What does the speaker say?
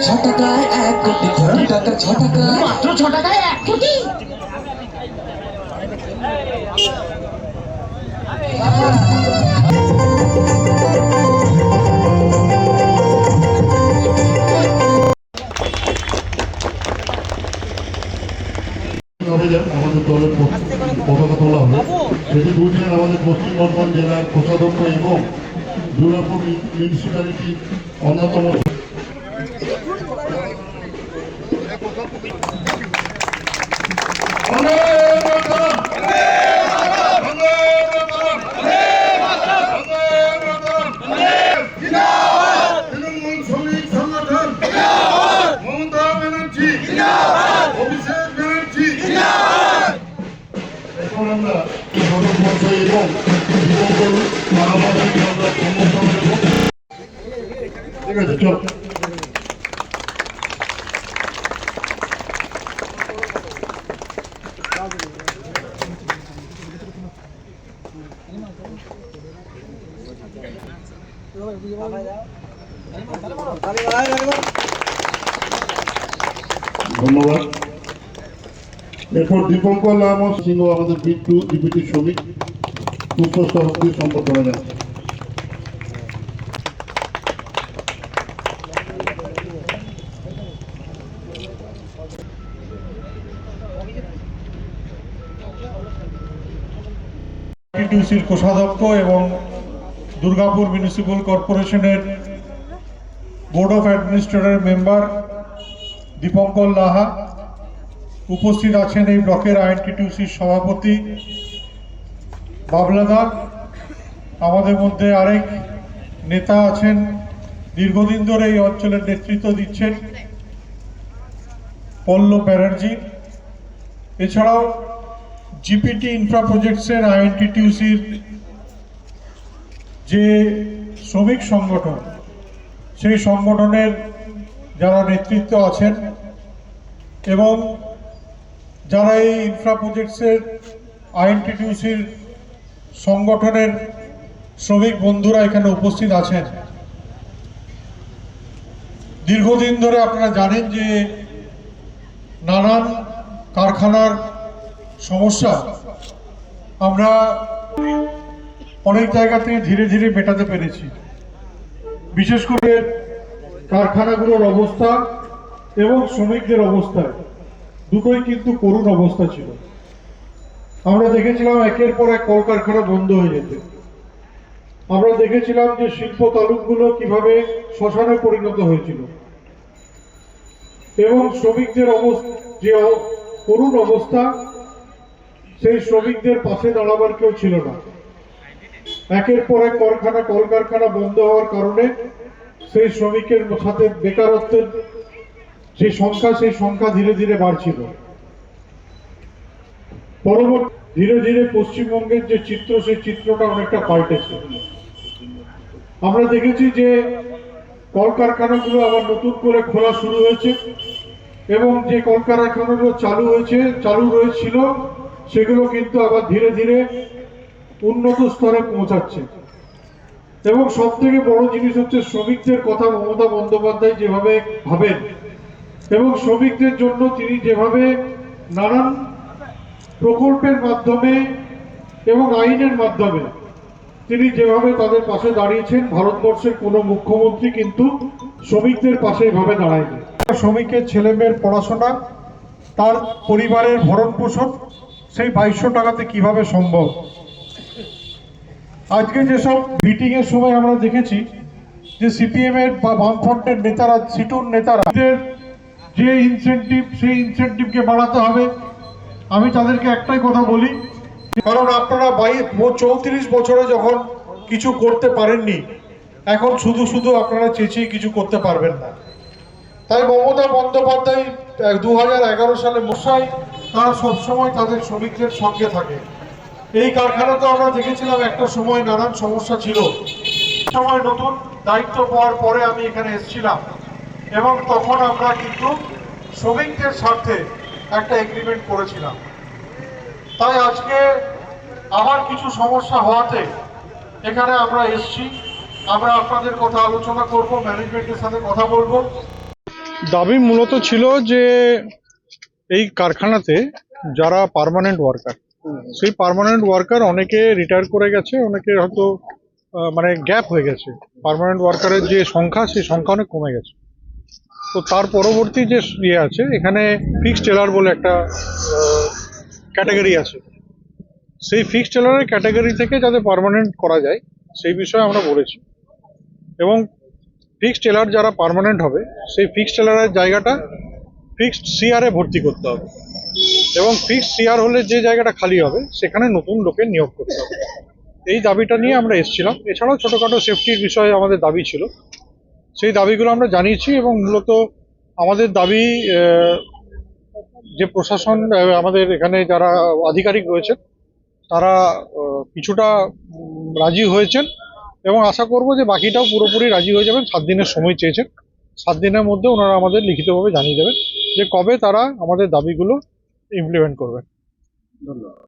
ছ টাকায় এক কোটি টাকা ছ টাকায় মাত্র ছ টাকায় এক কোটি। সেটি বুঝলেন আমাদের পশ্চিম বর্ধমান জেলার কোষাধ্যক্ষ এবং দুর্গাপুর মিউনিসিপ্যালিটির অন্যতম! ধন্যবাদ। এরপর দীপঙ্কর লাম সিংহ আমাদের বিট্টু ডিপুটি শ্রমিক। পুষ্প সভাপতি সম্বর্ধনা জানাচ্ছি টিটিউসির কোষাধ্যক্ষ এবং দুর্গাপুর মিউনিসিপ্যাল কর্পোরেশনের board of administrator member Dipankar Laha উপস্থিত আছেন এই ব্লকের আইএনটিটিউসির সভাপতি বাবলাদা আমাদের মধ্যে আরেক নেতা আছেন, দীর্ঘদিন ধরে এই অঞ্চলের নেতৃত্ব দিচ্ছেন পল্লব ব্যানার্জি। এছাড়াও জিপিটি ইনফ্রা প্রজেক্টসের আইএনটিটিউসির যে শ্রমিক সংগঠন, সেই সংগঠনের যারা নেতৃত্ব আছেন এবং যারা এই ইনফ্রা প্রজেক্টসের আইএনটিটিউসির সংগঠনের শ্রমিক বন্ধুরা এখানে উপস্থিত আছেন। দীর্ঘদিন ধরে আপনারা জানেন যে নানান কারখানার সমস্যা আমরা অনেক জায়গা থেকে ধীরে ধীরে মেটাতে পেরেছি। বিশেষ করে কারখানাগুলোর অবস্থা এবং শ্রমিকদের অবস্থা, দুটোই কিন্তু করুণ অবস্থা ছিল। আমরা দেখেছিলাম একের পর এক কলকারখানা বন্ধ হয়ে যেতে। আমরা দেখেছিলাম যে শিল্প তালুকগুলো কীভাবে শ্মশানে পরিণত হয়েছিল। এবং শ্রমিকদের অবস্থা, যে করুণ অবস্থা, সেই শ্রমিকদের পাশে দাঁড়াবার কেউ ছিল না। একের পর এক কারখানা কলকারখানা বন্ধ হওয়ার কারণে সেই শ্রমিকের সাথে বেকারত্বের যে সংখ্যা, সেই সংখ্যা ধীরে ধীরে বাড়ছিল। পরবর্তী ধীরে ধীরে পশ্চিমবঙ্গের যে চিত্র, সেই চিত্রটা অনেকটা পাল্টেছে। আমরা দেখেছি যে কলকারখানাগুলো আবার নতুন করে খোলা শুরু হয়েছে এবং যে কলকারখানাগুলো চালু হয়েছে, চালু রয়েছিল সেগুলো কিন্তু আবার ধীরে ধীরে উন্নত স্তরে পৌঁছাচ্ছে। এবং সব থেকে বড় জিনিস হচ্ছে শ্রমিকদের কথা মমতা বন্দ্যোপাধ্যায় যেভাবে ভাবেন এবং শ্রমিকদের জন্য তিনি যেভাবে নানান প্রকল্পের মাধ্যমে এবং আইনের মাধ্যমে তিনি যেভাবে তাদের পাশে দাঁড়িয়েছেন, ভারতবর্ষের কোনো মুখ্যমন্ত্রী কিন্তু শ্রমিকদের পাশে এভাবে দাঁড়ায়নি। শ্রমিকের ছেলেমেয়ের পড়াশোনা, তার পরিবারের ভরণ পোষণ সেই বাইশশো টাকাতে কীভাবে সম্ভব? আজকে যেসব মিটিং এর সময় আমরা দেখেছি যে সিপিএম এর বা বামফ্রন্টের নেতারা, সিটুর নেতারা যে ইনসেন্টিভ সেই ইনসেন্টিভকে বাড়াতে হবে। আমি তাদেরকে একটাই কথা বলি, কারণ আপনারা বাই চৌত্রিশ বছরে যখন কিছু করতে পারেননি, এখন শুধু শুধু আপনারা চেঁচিয়ে কিছু করতে পারবেন না। তাই মমতা বন্দ্যোপাধ্যায় দু হাজার এগারো সালে মশাই তারা সবসময় তাদের শ্রমিকদের সঙ্গে থাকে। এই কারখানাতে আমরা দেখেছিলাম একটা সময় নানান সমস্যা ছিল। সময় নতুন, দায়িত্ব পাওয়ার পরে আমি এখানে এসেছিলাম। এবং তখন আমরা কিন্তু শ্রমিকদের স্বার্থে একটা এগ্রিমেন্ট করেছিলাম। তাই আজকে আবার কিছু সমস্যা হওয়াতে এখানে আমরা এসছি। আমরা আপনাদের কথা আলোচনা করব ম্যানেজমেন্টের সাথে কথা বলব। দাবি মূলত ছিল যে এই কারখানাতে যারা পার্মানেন্ট ওয়ার্কার সেই পার্মানেন্ট ওয়ার্কার অনেকে রিটায়ার করে গেছে, অনেকে হয়তো মানে গ্যাপ হয়ে গেছে। পারমানেন্ট ওয়ার্কারের যে সংখ্যা, সেই সংখ্যা অনেক কমে গেছে। তো তার পরবর্তী যে ইয়ে আছে, এখানে ফিক্সড টেলার বলে একটা ক্যাটাগরি আছে। সেই ফিক্সড টেলারের ক্যাটাগরি থেকে যাতে পার্মানেন্ট করা যায়, সেই বিষয়ে আমরা বলেছি। এবং ফিক্সড টেলার যারা পার্মানেন্ট হবে, সেই ফিক্সড টেলারের জায়গাটা ফিক্সড সিআরে ভর্তি করতে হবে। এবং ফিক্সড সিআর হলে যে জায়গাটা খালি হবে, সেখানে নতুন লোকের নিয়োগ করতে হবে। এই দাবিটা নিয়ে আমরা এসেছিলাম। এছাড়াও ছোটোখাটো সেফটির বিষয়ে আমাদের দাবি ছিল। সেই দাবিগুলো আমরা জানিয়েছি এবং মূলত আমাদের দাবি যে প্রশাসন আমাদের এখানে যারা আধিকারিক রয়েছেন, তারা কিছুটা রাজি হয়েছেন এবং আশা করব যে বাকিটাও পুরোপুরি রাজি হয়ে যাবেন সাত দিনের সময় চেয়েছেন। সাত দিনের মধ্যে ওনারা আমাদের লিখিতভাবে জানিয়ে দেবেন যে কবে তারা আমাদের দাবিগুলো ইমপ্লিমেন্ট করবেন।